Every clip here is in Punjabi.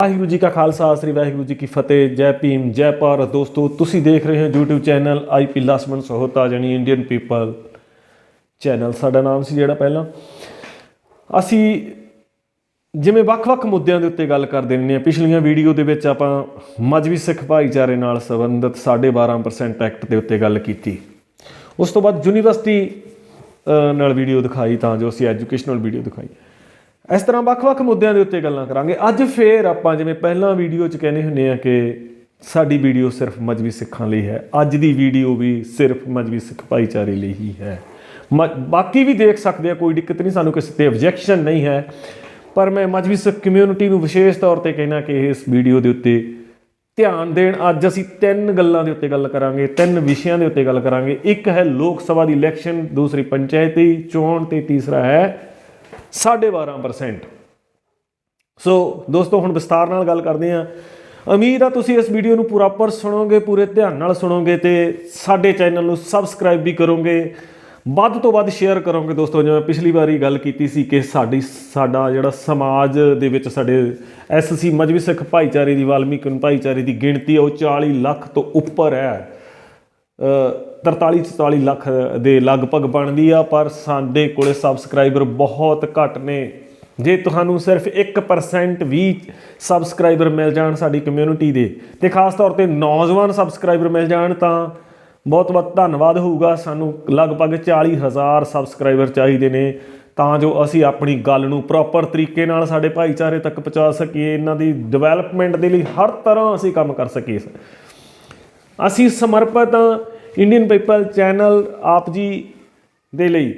ਵਾਹਿਗੁਰੂ ਜੀ ਕਾ ਖਾਲਸਾ, ਸ੍ਰੀ ਵਾਹਿਗੁਰੂ ਜੀ ਕੀ ਫਤਿਹ। ਜੈ ਭੀਮ, ਜੈ ਭਾਰਤ। ਦੋਸਤੋ, ਤੁਸੀਂ ਦੇਖ ਰਹੇ ਹੋ YouTube channel IP Laxman Sahota ਜਾਨੀ ਇੰਡੀਅਨ ਪੀਪਲ ਚੈਨਲ। ਸਾਡਾ ਨਾਮ ਸੀ ਜਿਹੜਾ ਪਹਿਲਾਂ। ਅਸੀਂ ਜਿਵੇਂ ਵੱਖ-ਵੱਖ ਮੁੱਦਿਆਂ ਦੇ ਉੱਤੇ ਗੱਲ ਕਰਦੇ ਰਹਿੰਦੇ ਹਾਂ। ਪਿਛਲੀਆਂ ਵੀਡੀਓ ਦੇ ਵਿੱਚ ਆਪਾਂ ਮਜਬੀ ਸਿੱਖ ਭਾਈਚਾਰੇ ਨਾਲ ਸੰਬੰਧਿਤ 12.5% ਐਕਟ ਦੇ ਉੱਤੇ ਗੱਲ ਕੀਤੀ। ਉਸ ਤੋਂ ਬਾਅਦ ਯੂਨੀਵਰਸਿਟੀ ਨਾਲ ਵੀਡੀਓ ਦਿਖਾਈ ਤਾਂ ਜੋ ਅਸੀਂ ਐਜੂਕੇਸ਼ਨਲ ਵੀਡੀਓ ਦਿਖਾਈ ਇਸ ਤਰ੍ਹਾਂ ਵੱਖ-ਵੱਖ ਮੁੱਦਿਆਂ ਦੇ ਉੱਤੇ ਗੱਲਾਂ ਕਰਾਂਗੇ। ਅੱਜ ਫੇਰ ਆਪਾਂ ਜਿਵੇਂ ਪਹਿਲਾਂ ਵੀਡੀਓ 'ਚ ਕਹਿੰਦੇ ਹੁੰਦੇ ਆ ਕਿ ਸਾਡੀ ਵੀਡੀਓ ਸਿਰਫ ਮਜਬੀ ਸਿੱਖਾਂ ਲਈ ਹੈ, ਅੱਜ ਦੀ ਵੀਡੀਓ ਵੀ ਸਿਰਫ ਮਜਬੀ ਸਿੱਖ ਭਾਈਚਾਰੇ ਲਈ ਹੀ ਹੈ। ਮ- ਬਾਕੀ ਵੀ ਦੇਖ ਸਕਦੇ ਆ, ਕੋਈ ਦਿੱਕਤ ਨਹੀਂ, ਸਾਨੂੰ ਕਿਸੇ ਤੇ ਆਬਜੈਕਸ਼ਨ ਨਹੀਂ ਹੈ। ਪਰ ਮੈਂ ਮਜਬੀ ਸਿੱਖ ਕਮਿਊਨਿਟੀ ਨੂੰ ਵਿਸ਼ੇਸ਼ ਤੌਰ ਤੇ ਕਹਿਣਾ ਕਿ ਇਸ ਵੀਡੀਓ ਦੇ ਉੱਤੇ ਧਿਆਨ ਦੇਣ। ਅੱਜ ਅਸੀਂ ਤਿੰਨ ਗੱਲਾਂ ਦੇ ਉੱਤੇ ਗੱਲ ਕਰਾਂਗੇ, ਤਿੰਨ ਵਿਸ਼ਿਆਂ ਦੇ ਉੱਤੇ ਗੱਲ ਕਰਾਂਗੇ। ਇੱਕ ਹੈ ਲੋਕ ਸਭਾ ਦੀ ਇਲੈਕਸ਼ਨ ਦੂਸਰੀ ਪੰਚਾਇਤੀ, ਚੋਣ ਤੇ ਤੀਸਰਾ ਹੈ 12.5% ਸੋ ਦੋਸਤੋ, ਹੁਣ ਵਿਸਤਾਰ ਨਾਲ ਗੱਲ ਕਰਦੇ ਹਾਂ। ਉਮੀਦ ਆ ਤੁਸੀਂ ਇਸ ਵੀਡੀਓ ਨੂੰ ਪ੍ਰੋਪਰ ਸੁਣੋਗੇ, ਪੂਰੇ ਧਿਆਨ ਨਾਲ ਸੁਣੋਗੇ ਤੇ ਸਾਡੇ ਚੈਨਲ ਨੂੰ ਸਬਸਕ੍ਰਾਈਬ ਵੀ ਕਰੋਗੇ। ਵੱਧ ਤੋਂ ਵੱਧ ਸ਼ੇਅਰ ਕਰੋਗੇ ਦੋਸਤੋ, ਜਿਵੇਂ ਪਿਛਲੀ ਵਾਰੀ ਗੱਲ ਕੀਤੀ ਸੀ ਕਿ ਸਾਡੀ, ਸਾਡਾ ਜਿਹੜਾ ਸਮਾਜ ਦੇ ਵਿੱਚ ਸਾਡੇ ਐਸਸੀ ਮਜਬੀ ਸਿੱਖ ਭਾਈਚਾਰੇ ਦੀ, ਵਾਲਮੀਕਿ ਭਾਈਚਾਰੇ ਦੀ ਗਿਣਤੀ ਹੈ ਉਹ 40 ਲੱਖ ਤੋਂ ਉੱਪਰ ਹੈ। 43 44 ਲੱਖ ਦੇ ਲਗਭਗ ਬਣਦੀ ਆ, ਪਰ ਸਾਡੇ ਕੋਲੇ ਸਬਸਕ੍ਰਾਈਬਰ ਬਹੁਤ ਘੱਟ ਨੇ। ਜੇ ਤੁਹਾਨੂੰ ਸਿਰਫ 1% ਵੀ ਸਬਸਕ੍ਰਾਈਬਰ ਮਿਲ ਜਾਣ ਸਾਡੀ ਕਮਿਊਨਿਟੀ ਦੇ ਤੇ ਖਾਸ ਤੌਰ ਤੇ ਨੌਜਵਾਨ ਸਬਸਕ੍ਰਾਈਬਰ ਮਿਲ ਜਾਣ, ਤਾਂ ਬਹੁਤ ਬਹੁਤ ਧੰਨਵਾਦ ਹੋਊਗਾ। ਸਾਨੂੰ ਲਗਭਗ 40000 ਸਬਸਕ੍ਰਾਈਬਰ ਚਾਹੀਦੇ ਨੇ, ਤਾਂ ਜੋ ਅਸੀਂ ਆਪਣੀ ਗੱਲ ਨੂੰ ਪ੍ਰੋਪਰ ਤਰੀਕੇ ਨਾਲ ਸਾਡੇ ਭਾਈਚਾਰੇ ਤੱਕ ਪਹੁੰਚਾ ਸਕੀਏ, ਇਹਨਾਂ ਦੀ ਡਿਵੈਲਪਮੈਂਟ ਦੇ ਲਈ ਹਰ ਤਰ੍ਹਾਂ ਅਸੀਂ ਕੰਮ ਕਰ ਸਕੀਏ। ਅਸੀਂ ਸਮਰਪਿਤ ਹਾਂ ਇੰਡੀਅਨ ਪੀਪਲ ਚੈਨਲ ਆਪ ਜੀ ਦੇ ਲਈ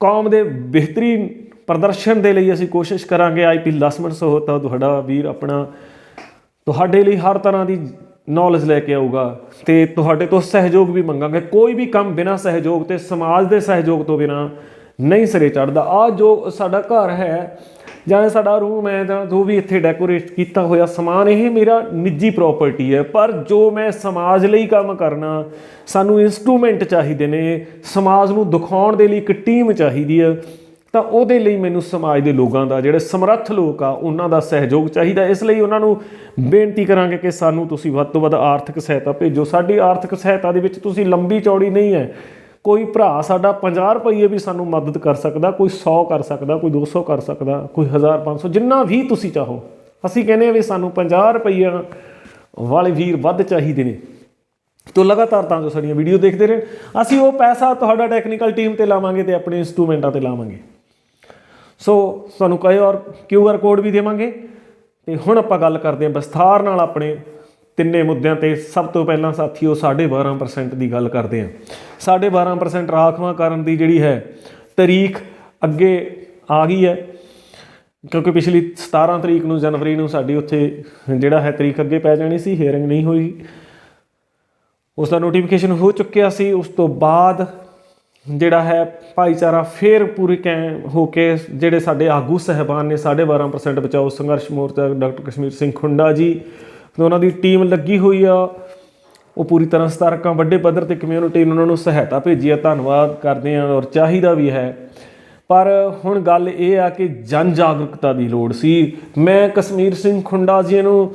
ਕੌਮ ਦੇ ਬਿਹਤਰੀਨ ਪ੍ਰਦਰਸ਼ਨ ਦੇ ਲਈ ਅਸੀਂ ਕੋਸ਼ਿਸ਼ ਕਰਾਂਗੇ। ਆਈਪੀ ਲਸਮਨ ਸਹੋਤਾ ਤੁਹਾਡਾ ਵੀਰ ਆਪਣਾ, ਤੁਹਾਡੇ ਲਈ ਹਰ ਤਰ੍ਹਾਂ ਦੀ ਨੌਲੇਜ ਲੈ ਕੇ ਆਊਗਾ ਤੇ ਤੁਹਾਡੇ ਤੋਂ ਸਹਿਯੋਗ ਵੀ ਮੰਗਾਂਗੇ। ਕੋਈ ਵੀ ਕੰਮ ਬਿਨਾਂ ਸਹਿਯੋਗ ਤੇ, ਸਮਾਜ ਦੇ ਸਹਿਯੋਗ ਤੋਂ ਬਿਨਾਂ ਨਹੀਂ ਸਿਰੇ ਚੜਦਾ ਆ ਜੋ ਸਾਡਾ ਘਰ ਹੈ ਜਾਂ ਇਹ ਸਾਡਾ ਰੂਮ ਹੈ ਜਾਂ ਜੋ ਵੀ ਇੱਥੇ ਡੈਕੋਰੇਟ ਕੀਤਾ ਹੋਇਆ ਸਮਾਨ, ਇਹ ਮੇਰਾ ਨਿੱਜੀ ਪ੍ਰਾਪਰਟੀ ਹੈ। ਪਰ ਜੋ ਮੈਂ ਸਮਾਜ ਲਈ ਕੰਮ ਕਰਨਾ, ਸਾਨੂੰ ਇਨਸਟਰੂਮੈਂਟ ਚਾਹੀਦੇ ਨੇ, ਸਮਾਜ ਨੂੰ ਦਿਖਾਉਣ ਦੇ ਲਈ ਇੱਕ ਟੀਮ ਚਾਹੀਦੀ ਹੈ, ਤਾਂ ਉਹਦੇ ਲਈ ਮੈਨੂੰ ਸਮਾਜ ਦੇ ਲੋਕਾਂ ਦਾ, ਜਿਹੜੇ ਸਮਰੱਥ ਲੋਕ ਆ, ਉਹਨਾਂ ਦਾ ਸਹਿਯੋਗ ਚਾਹੀਦਾ ਇਸ ਲਈ ਉਹਨਾਂ ਨੂੰ ਬੇਨਤੀ ਕਰਾਂਗੇ ਕਿ ਸਾਨੂੰ ਤੁਸੀਂ ਵੱਧ ਤੋਂ ਵੱਧ ਆਰਥਿਕ ਸਹਾਇਤਾ ਭੇਜੋ। ਸਾਡੀ ਆਰਥਿਕ ਸਹਾਇਤਾ ਦੇ ਵਿੱਚ ਤੁਸੀਂ ਲੰਬੀ ਚੌੜੀ ਨਹੀਂ ਹੈ। ਕੋਈ ਭਰਾ ਸਾਡਾ 50 ਰੁਪਏ ਵੀ ਸਾਨੂੰ ਮਦਦ ਕਰ ਸਕਦਾ, ਕੋਈ 100 ਕਰ ਸਕਦਾ, ਕੋਈ 200 ਕਰ ਸਕਦਾ, ਕੋਈ 1000 500 ਜਿੰਨਾ ਵੀ ਤੁਸੀਂ ਚਾਹੋ। ਅਸੀਂ ਕਹਿੰਦੇ ਆ ਵੀ ਸਾਨੂੰ 50 ਰੁਪਏ ਵਾਲੇ ਵੀਰ ਵੱਧ ਚਾਹੀਦੇ ਨੇ। ਤੋ ਲਗਾਤਾਰ ਤਾਂ ਜੋ ਸਾਡੀਆਂ ਵੀਡੀਓ ਦੇਖਦੇ ਰਹਿਣ ਅਸੀਂ ਉਹ ਪੈਸਾ ਤੁਹਾਡਾ ਟੈਕਨੀਕਲ ਟੀਮ ਤੇ ਲਾਵਾਂਗੇ ਤੇ ਆਪਣੇ ਇਨਸਟਰੂਮੈਂਟਾਂ ਤੇ ਲਾਵਾਂਗੇ। ਸੋ ਤੁਹਾਨੂੰ ਕਹੇ ਔਰ ਕਿਊ ਆਰ ਕੋਡ ਵੀ ਦੇਵਾਂਗੇ। ਤੇ ਹੁਣ ਆਪਾਂ ਗੱਲ ਕਰਦੇ ਹਾਂ ਵਿਸਥਾਰ ਨਾਲ ਆਪਣੇ ਤਿੰਨੇ ਮੁੱਦਿਆਂ ਤੇ ਸਭ ਤੋਂ ਪਹਿਲਾਂ ਸਾਥੀਓ 12.5% ਦੀ ਗੱਲ ਕਰਦੇ ਹਾਂ। 12.5% ਰਾਖਵਾਂ ਕਰਨ ਦੀ ਜਿਹੜੀ ਹੈ ਤਾਰੀਖ ਅੱਗੇ ਆ ਗਈ ਹੈ। ਕਿਉਂਕਿ ਪਿਛਲੀ 17 ਤਰੀਕ ਨੂੰ ਜਨਵਰੀ ਨੂੰ ਸਾਡੀ ਉੱਥੇ ਜਿਹੜਾ ਹੈ ਤਰੀਕ ਅੱਗੇ ਪੈ ਜਾਣੀ ਸੀ ਹੀਅਰਿੰਗ ਨਹੀਂ ਹੋਈ। ਉਸ ਦਾ ਨੋਟੀਫਿਕੇਸ਼ਨ ਹੋ ਚੁੱਕਿਆ ਸੀ। ਉਸ ਤੋਂ ਬਾਅਦ ਜਿਹੜਾ ਹੈ ਭਾਈਚਾਰਾ ਫੇਰ ਪੂਰੀ ਕੈ ਹੋ ਕੇ ਜਿਹੜੇ ਸਾਡੇ ਆਗੂ ਸਹਿਬਾਨ ਨੇ 12.5% ਬਚਾਓ ਸੰਘਰਸ਼ ਮੋਰਚਾ ਡਾਕਟਰ ਕਸ਼ਮੀਰ ਸਿੰਘ ਖੁੰਡਾ ਜੀ ਤੇ ਉਹਨਾਂ ਦੀ ਟੀਮ ਲੱਗੀ ਹੋਈ ਆ। ਉਹ ਪੂਰੀ ਤਰ੍ਹਾਂ ਸਤਰਕਾਂ ਵੱਡੇ ਪੱਧਰ ਤੇ ਕਮਿਊਨਿਟੀ ਨੂੰ ਉਹਨਾਂ ਨੂੰ ਸਹਾਇਤਾ ਭੇਜੀ ਆ, ਧੰਨਵਾਦ ਕਰਦੇ ਆ ਔਰ ਚਾਹੀਦਾ ਵੀ ਹੈ। ਪਰ ਹੁਣ ਗੱਲ ਇਹ ਆ ਕਿ ਜਨ ਜਾਗਰੂਕਤਾ ਦੀ ਲੋੜ ਸੀ। ਮੈਂ ਕਸ਼ਮੀਰ ਸਿੰਘ ਖੁੰਡਾ ਜੀ ਨੂੰ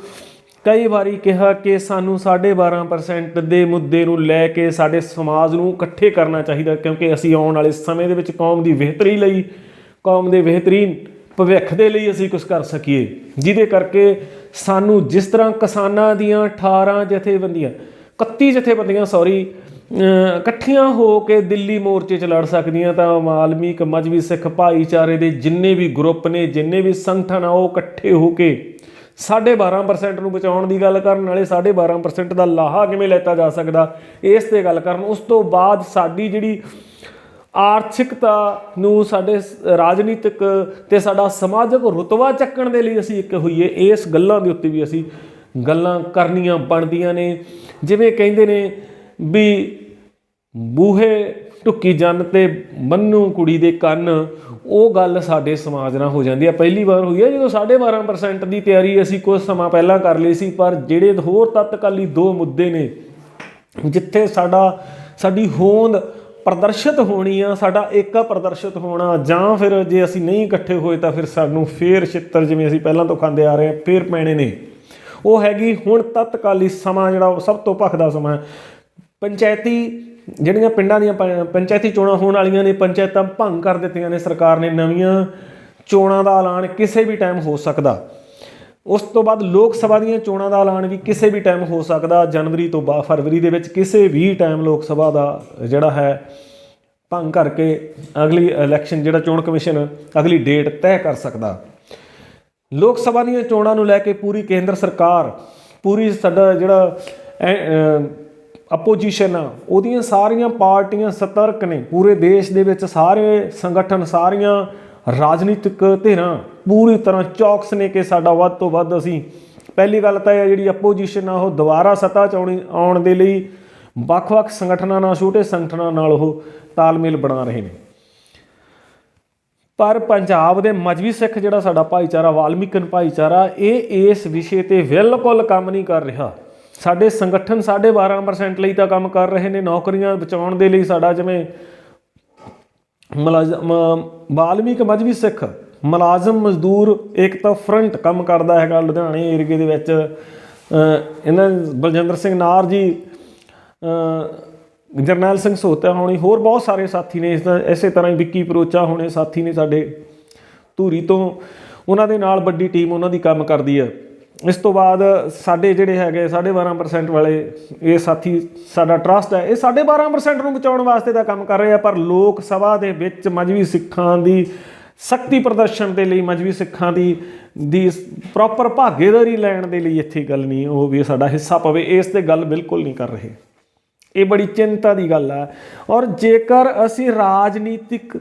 ਕਈ ਵਾਰੀ ਕਿਹਾ ਕਿ ਸਾਨੂੰ 12.5% ਦੇ ਮੁੱਦੇ ਨੂੰ ਲੈ ਕੇ ਸਾਡੇ ਸਮਾਜ ਨੂੰ ਇਕੱਠੇ ਕਰਨਾ ਚਾਹੀਦਾ ਕਿਉਂਕਿ ਅਸੀਂ ਆਉਣ ਵਾਲੇ ਸਮੇਂ ਦੇ ਵਿੱਚ ਕੌਮ ਦੀ ਬਿਹਤਰੀ ਲਈ, ਕੌਮ ਦੇ ਬਿਹਤਰੀਨ ਭਵਿੱਖ ਦੇ ਲਈ ਅਸੀਂ ਕੁਝ ਕਰ ਸਕੀਏ, ਜਿਹਦੇ ਕਰਕੇ ਸਾਨੂੰ ਜਿਸ ਤਰ੍ਹਾਂ ਕਿਸਾਨਾਂ ਦੀਆਂ 18 ਜਥੇਬੰਦੀਆਂ 31 ਜਥੇਬੰਦੀਆਂ ਸੌਰੀ ਇਕੱਠੀਆਂ ਹੋ ਕੇ ਦਿੱਲੀ ਮੋਰਚੇ 'ਚ ਲੜ ਸਕਦੀਆਂ ਤਾਂ ਮਾਲਮੀ ਮਜਬੀ ਸਿੱਖ ਭਾਈਚਾਰੇ ਦੇ ਜਿੰਨੇ ਵੀ ਗਰੁੱਪ ਨੇ, ਜਿੰਨੇ ਵੀ ਸੰਗਠਨ ਆ, ਉਹ ਇਕੱਠੇ ਹੋ ਕੇ 12.5% ਨੂੰ ਬਚਾਉਣ ਦੀ ਗੱਲ ਕਰਨ ਵਾਲੇ 12.5% ਦਾ ਲਾਹਾ ਕਿਵੇਂ ਲੈਤਾ ਜਾ ਸਕਦਾ, ਇਸ ਤੇ ਗੱਲ ਕਰਨ। ਉਸ ਤੋਂ ਬਾਅਦ ਸਾਡੀ ਜਿਹੜੀ ਆਰਥਿਕਤਾ ਨੂੰ ਸਾਡੇ ਸ- ਰਾਜਨੀਤਿਕ ਤੇ ਸਾਡਾ ਸਮਾਜਿਕ ਰੁਤਬਾ ਚੱਕਣ ਦੇ ਲਈ ਅਸੀਂ ਇੱਕ ਹੋਈਏ। ਇਸ ਗੱਲਾਂ ਦੇ ਉੱਤੇ ਵੀ ਅਸੀਂ ਗੱਲਾਂ ਕਰਨੀਆਂ ਬਣਦੀਆਂ ਨੇ। ਜਿਵੇਂ ਕਹਿੰਦੇ ਨੇ ਵੀ ਬੂਹੇ ਢੁੱਕੀ ਜੰਨ ਤੇ ਮੰਨੂ ਕੁੜੀ ਦੇ ਕੰਨ, ਉਹ ਗੱਲ ਸਾਡੇ ਸਮਾਜ ਨਾਲ ਹੋ ਜਾਂਦੀ ਹੈ ਪਹਿਲੀ ਵਾਰ ਹੋਈ ਆ ਜਦੋਂ 12.5% ਦੀ ਤਿਆਰੀ ਅਸੀਂ ਕੁਝ ਸਮਾਂ ਪਹਿਲਾਂ ਕਰ ਲਈ ਸੀ, ਪਰ ਜਿਹੜੇ ਹੋਰ ਤਤਕਾਲੀ ਦੋ ਮੁੱਦੇ ਨੇ, ਜਿੱਥੇ ਸਾਡਾ, ਸਾਡੀ ਹੋਂਦ ਪ੍ਰਦਰਸ਼ਿਤ ਹੋਣੀ ਆ, ਸਾਡਾ ਏਕਾ ਪ੍ਰਦਰਸ਼ਿਤ ਹੋਣਾ, ਜਾਂ ਫਿਰ ਜੇ ਅਸੀਂ ਨਹੀਂ ਇਕੱਠੇ ਹੋਏ ਤਾਂ ਫਿਰ ਸਾਨੂੰ ਫੇਰ ਛਿੱਤਰ, ਜਿਵੇਂ ਅਸੀਂ ਪਹਿਲਾਂ ਤੋਂ ਖਾਂਦੇ ਆ ਰਹੇ ਹਾਂ, ਫੇਰ ਪੈਣੇ ਨੇ। ਉਹ ਹੈਗੀ ਹੁਣ ਤਤਕਾਲੀ ਸਮਾਂ, ਜਿਹੜਾ ਉਹ ਸਭ ਤੋਂ ਭਖਦਾ ਸਮਾਂ। ਪੰਚਾਇਤੀ ਜਿਹੜੀਆਂ ਪਿੰਡਾਂ ਦੀਆਂ ਪੰਚਾਇਤੀ ਚੋਣਾਂ ਹੋਣ ਵਾਲੀਆਂ ਨੇ, ਪੰਚਾਇਤਾਂ ਭੰਗ ਕਰ ਦਿੱਤੀਆਂ ਨੇ, ਸਰਕਾਰ ਨੇ ਨਵੀਆਂ ਚੋਣਾਂ ਦਾ ਐਲਾਨ ਕਿਸੇ ਵੀ ਟਾਈਮ ਹੋ ਸਕਦਾ। ਉਸ ਤੋਂ ਬਾਅਦ ਲੋਕ ਸਭਾ ਦੀਆਂ ਚੋਣਾਂ ਦਾ ਐਲਾਨ ਵੀ ਕਿਸੇ ਵੀ ਟਾਈਮ ਹੋ ਸਕਦਾ। ਜਨਵਰੀ ਤੋਂ ਬਾਅਦ, ਫਰਵਰੀ ਦੇ ਵਿੱਚ ਕਿਸੇ ਵੀ ਟਾਈਮ ਲੋਕ ਸਭਾ ਦਾ ਜਿਹੜਾ ਹੈ, ਭੰਗ ਕਰਕੇ ਅਗਲੀ ਇਲੈਕਸ਼ਨ ਜਿਹੜਾ ਚੋਣ ਕਮਿਸ਼ਨ ਅਗਲੀ ਡੇਟ ਤੈਅ ਕਰ ਸਕਦਾ। ਲੋਕ ਸਭਾ ਦੀਆਂ ਚੋਣਾਂ ਨੂੰ ਲੈ ਕੇ ਪੂਰੀ ਕੇਂਦਰ ਸਰਕਾਰ, ਪੂਰੀ ਸਾਡਾ ਜਿਹੜਾ ਆਪੋਜੀਸ਼ਨ ਆ, ਉਹਦੀਆਂ ਸਾਰੀਆਂ ਪਾਰਟੀਆਂ ਸਤਰਕ ਨੇ। ਪੂਰੇ ਦੇਸ਼ ਦੇ ਵਿੱਚ ਸਾਰੇ ਸੰਗਠਨ, ਸਾਰੀਆਂ ਰਾਜਨੀਤਿਕ ਧਿਰਾਂ ਪੂਰੀ ਤਰ੍ਹਾਂ ਚੌਕਸ ਨੇ ਕਿ ਸਾਡਾ ਵੱਧ ਤੋਂ ਵੱਧ ਅਸੀਂ ਪਹਿਲੀ ਗੱਲ ਤਾਂ ਇਹ ਜਿਹੜੀ ਆਪੋਜੀਸ਼ਨ ਆ, ਉਹ ਦੁਬਾਰਾ ਸੱਤਾ ਚ ਆਉਣੀ ਆਉਣ ਦੇ ਲਈ ਵੱਖ-ਵੱਖ ਸੰਗਠਨਾਂ ਨਾਲ, ਛੋਟੇ ਸੰਗਠਨਾਂ ਨਾਲ ਉਹ ਤਾਲਮੇਲ ਬਣਾ ਰਹੇ ਨੇ। ਪਰ ਪੰਜਾਬ ਦੇ ਮਜਬੀ ਸਿੱਖ ਜਿਹੜਾ ਸਾਡਾ ਭਾਈਚਾਰਾ, ਵਾਲਮੀਕਨ ਭਾਈਚਾਰਾ, ਇਹ ਇਸ ਵਿਸ਼ੇ ਤੇ ਬਿਲਕੁਲ ਕੰਮ ਨਹੀਂ ਕਰ ਰਿਹਾ। ਸਾਡੇ ਸੰਗਠਨ 12.5% ਲਈ ਤਾਂ ਕੰਮ ਕਰ ਰਹੇ ਨੇ, ਨੌਕਰੀਆਂ ਬਚਾਉਣ ਦੇ ਲਈ ਸਾਡਾ ਜਿਵੇਂ ਮੁਲਾਜ਼ਮ ਵਾਲਮੀਕ ਮਜਬੀ ਸਿੱਖ ਮੁਲਾਜ਼ਮ, ਮਜ਼ਦੂਰ ਏਕਤਾ ਫਰੰਟ ਕੰਮ ਕਰਦਾ ਹੈਗਾ ਲੁਧਿਆਣੇ ਏਰੀਏ ਦੇ ਵਿੱਚ। ਇਹਨਾਂ ਬਲਜਿੰਦਰ ਸਿੰਘ ਨਾਰ ਜੀ ਜਰਨੈਲ ਸਿੰਘ ਸੋਤਾ ਹੋਣੀ, ਹੋਰ ਬਹੁਤ ਸਾਰੇ ਸਾਥੀ ਨੇ ਇਸ ਤਰ੍ਹਾਂ ਇਸੇ ਤਰ੍ਹਾਂ ਹੀ ਵਿੱਕੀ ਪਰੋਚਾ ਹੋਣੇ ਸਾਥੀ ਨੇ ਸਾਡੇ ਧੂਰੀ ਤੋਂ। ਉਹਨਾਂ ਦੇ ਨਾਲ ਵੱਡੀ ਟੀਮ ਉਹਨਾਂ ਦੀ ਕੰਮ ਕਰਦੀ ਹੈ ਇਸ ਤੋਂ ਬਾਅਦ ਸਾਡੇ ਜਿਹੜੇ ਹੈਗੇ 12.5% ਵਾਲੇ, ਇਹ ਸਾਥੀ ਸਾਡਾ ਟਰਸਟ ਹੈ। ਇਹ 12.5% ਨੂੰ ਬਚਾਉਣ ਵਾਸਤੇ ਦਾ ਕੰਮ ਕਰ ਰਹੇ ਆ, ਪਰ ਲੋਕ ਸਭਾ ਦੇ ਵਿੱਚ ਮਜਬੀ ਸਿੱਖਾਂ ਦੀ ਸ਼ਕਤੀ ਪ੍ਰਦਰਸ਼ਨ ਦੇ ਲਈ, ਮਜਬੀ ਸਿੱਖਾਂ ਦੀ ਦੀ ਪ੍ਰੋਪਰ ਭਾਗੀਦਾਰੀ ਲੈਣ ਦੇ ਲਈ ਇੱਥੇ ਗੱਲ ਨਹੀਂ, ਉਹ ਵੀ ਸਾਡਾ ਹਿੱਸਾ ਪਵੇ, ਇਸ ਤੇ ਗੱਲ ਬਿਲਕੁਲ ਨਹੀਂ ਕਰ ਰਹੇ। ਇਹ ਬੜੀ ਚਿੰਤਾ ਦੀ ਗੱਲ ਹੈ ਔਰ ਜੇਕਰ ਅਸੀਂ ਰਾਜਨੀਤਿਕ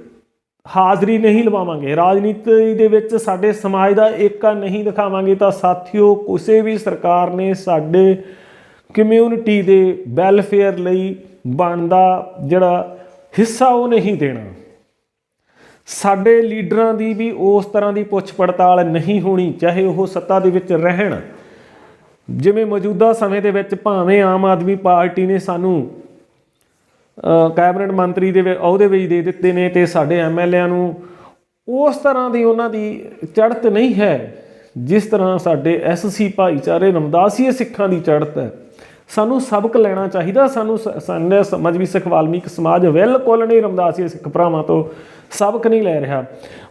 ਹਾਜ਼ਰੀ ਨਹੀਂ ਲਵਾਵਾਂਗੇ, ਰਾਜਨੀਤੀ ਦੇ ਵਿੱਚ ਸਾਡੇ ਸਮਾਜ ਦਾ ਏਕਾ ਨਹੀਂ ਦਿਖਾਵਾਂਗੇ, ਤਾਂ ਸਾਥੀਓ, ਕਿਸੇ ਵੀ ਸਰਕਾਰ ਨੇ ਸਾਡੇ ਕਮਿਊਨਿਟੀ ਦੇ ਵੈਲਫੇਅਰ ਲਈ ਬਣਦਾ ਜਿਹੜਾ ਹਿੱਸਾ ਉਹ ਨਹੀਂ ਦੇਣਾ। ਸਾਡੇ ਲੀਡਰਾਂ ਦੀ ਵੀ ਉਸ ਤਰ੍ਹਾਂ ਦੀ ਪੁੱਛ ਪੜਤਾਲ ਨਹੀਂ ਹੋਣੀ, ਚਾਹੇ ਉਹ ਸੱਤਾ ਦੇ ਵਿੱਚ ਰਹਿਣ। ਜਿਵੇਂ ਮੌਜੂਦਾ ਸਮੇਂ ਦੇ ਵਿੱਚ ਭਾਵੇਂ ਆਮ ਆਦਮੀ ਪਾਰਟੀ ਨੇ ਸਾਨੂੰ ਕੈਬਨਿਟ ਮੰਤਰੀ ਦੇ ਵਿੱਚ ਅਹੁਦੇ ਵਿੱਚ ਦੇ ਦਿੱਤੇ ਨੇ ਤੇ ਸਾਡੇ ਐਮਐਲਏਆਂ ਨੂੰ, ਉਸ ਤਰ੍ਹਾਂ ਦੀ ਉਹਨਾਂ ਦੀ ਚੜ੍ਹਤ ਨਹੀਂ ਹੈ, ਜਿਸ ਤਰ੍ਹਾਂ ਸਾਡੇ ਐਸਸੀ ਭਾਈਚਾਰੇ ਰਮਦਾਸੀਏ ਸਿੱਖਾਂ ਦੀ ਚੜ੍ਹਤ ਹੈ। ਸਾਨੂੰ ਸਬਕ ਲੈਣਾ ਚਾਹੀਦਾ, ਸਾਨੂੰ ਸ- ਸਾਡੇ ਮਜਬੀ ਸਿੱਖ, ਵਾਲਮੀਕ ਸਮਾਜ ਬਿਲਕੁਲ ਨਹੀਂ ਰਮਦਾਸੀਏ ਸਿੱਖ ਭਰਾਵਾਂ ਤੋਂ ਸਬਕ ਨਹੀਂ ਲੈ ਰਿਹਾ।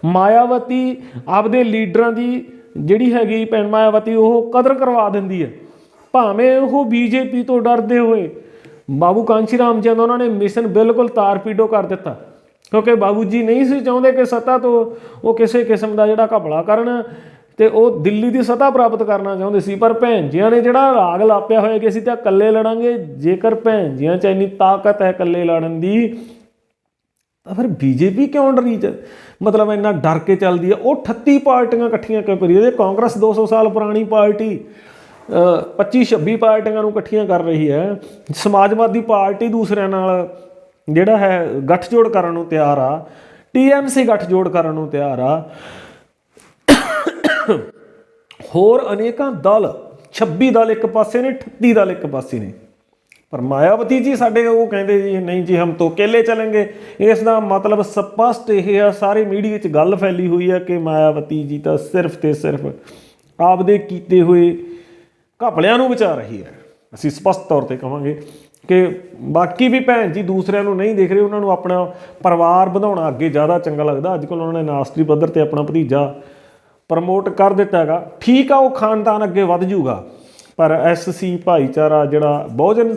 ਮਾਇਆਵਤੀ ਆਪਦੇ ਲੀਡਰਾਂ ਦੀ ਜਿਹੜੀ ਹੈਗੀ ਭੈਣ ਮਾਇਆਵਤੀ, ਉਹ ਕਦਰ ਕਰਵਾ ਦਿੰਦੀ ਹੈ। ਭਾਵੇਂ ਉਹ ਬੀਜੇਪੀ ਤੋਂ ਡਰਦੇ ਹੋਏ ਬਾਬੂ ਕਾਂਸ਼ੀ ਰਾਮ ਜੀ ਦਾ ਉਹਨਾਂ ਨੇ ਮਿਸ਼ਨ ਬਿਲਕੁਲ ਤਾਰਪੀਡੋ ਕਰ ਦਿੱਤਾ। ਕਿਉਂਕਿ ਬਾਬੂ ਜੀ ਨਹੀਂ ਸੀ ਚਾਹੁੰਦੇ ਕਿ ਸੱਤਾ ਤੋਂ ਉਹ ਕਿਸੇ ਕਿਸਮ ਦਾ ਜਿਹੜਾ ਘਪਲਾ ਕਰਨ ਤੇ ਉਹ ਦਿੱਲੀ ਦੀ ਸੱਤਾ ਪ੍ਰਾਪਤ ਕਰਨਾ ਚਾਹੁੰਦੇ ਸੀ। ਪਰ ਭੈਣ ਜੀਆਂ ਨੇ ਜਿਹੜਾ ਰਾਗ ਲਾਪਿਆ ਹੋਇਆ ਕਿ ਅਸੀਂ ਤਾਂ ਇਕੱਲੇ ਲੜਾਂਗੇ, ਜੇਕਰ ਭੈਣ ਜੀਆਂ ਚ ਇੰਨੀ ਤਾਕਤ ਹੈ ਇਕੱਲੇ ਲੜਨ ਦੀ ਤਾਂ ਫਿਰ ਬੀਜੇਪੀ ਕਿਉਂ ਡਰੀ ਚ ਮਤਲਬ ਇੰਨਾ ਡਰ ਕੇ ਚੱਲਦੀ ਆ ਉਹ 38 ਪਾਰਟੀਆਂ ਇਕੱਠੀਆਂ ਕਿਉਂ ਕਰੀ? ਉਹਦੇ ਕਾਂਗਰਸ 200 ਸਾਲ ਪੁਰਾਣੀ ਪਾਰਟੀ 25 26 ਪਾਰਟੀਆਂ ਨੂੰ ਇਕੱਠੀਆਂ ਕਰ ਰਹੀ ਹੈ। ਸਮਾਜਵਾਦੀ ਪਾਰਟੀ ਦੂਸਰਿਆਂ ਨਾਲ ਜਿਹੜਾ ਹੈ ਗੱਠਜੋੜ ਕਰਨ ਨੂੰ ਤਿਆਰ ਆ। ਟੀਐਮਸੀ ਗੱਠਜੋੜ ਕਰਨ ਨੂੰ ਤਿਆਰ ਆ। ਹੋਰ ਅਨੇਕਾਂ ਦਲ 26 ਦਲ ਇੱਕ ਪਾਸੇ ਨੇ 38 ਦਲ ਇੱਕ ਪਾਸੇ ਨੇ। ਪਰ ਮਾਇਆਵਤੀ ਜੀ ਸਾਡੇ ਉਹ ਕਹਿੰਦੇ ਜੀ, ਨਹੀਂ ਜੀ, ਹਮ ਤੋਂ ਅਕੇਲੇ ਚੱਲਾਂਗੇ। ਇਸ ਦਾ ਮਤਲਬ ਸਪਸ਼ਟ ਇਹ ਆ, ਸਾਰੇ ਮੀਡੀਆ 'ਚ ਗੱਲ ਫੈਲੀ ਹੋਈ ਹੈ ਕਿ ਮਾਇਆਵਤੀ ਜੀ ਤਾਂ ਸਿਰਫ ਤੇ ਸਿਰਫ ਆਪਦੇ ਕੀਤੇ ਹੋਏ ਘਪਲਿਆਂ ਨੂੰ ਬਚਾ ਰਹੀ ਹੈ। ਅਸੀਂ ਸਪਸ਼ਟ ਤੌਰ ਤੇ ਕਹਾਂਗੇ ਕਿ ਬਾਕੀ ਵੀ ਭੈਣ ਜੀ ਦੂਸਰਿਆਂ ਨੂੰ ਨਹੀਂ ਦੇਖ ਰਹੇ, ਉਹਨਾਂ ਨੂੰ ਆਪਣਾ ਪਰਿਵਾਰ ਵਧਾਉਣਾ ਅੱਗੇ ਜ਼ਿਆਦਾ ਚੰਗਾ ਲੱਗਦਾ। ਅੱਜ ਕੱਲ੍ਹ ਉਹਨਾਂ ਨੇ ਨਾਸਤਰੀ ਪੱਧਰ ਤੇ ਆਪਣਾ ਭਤੀਜਾ ਪ੍ਰਮੋਟ ਕਰ ਦਿੱਤਾ ਹੈਗਾ। ਠੀਕ ਆ, ਉਹ ਖਾਨਦਾਨ ਅੱਗੇ ਵੱਧ ਜੂਗਾ ਪਰ ਐਸਸੀ ਭਾਈਚਾਰਾ ਜਿਹੜਾ ਬਹੁਜਨ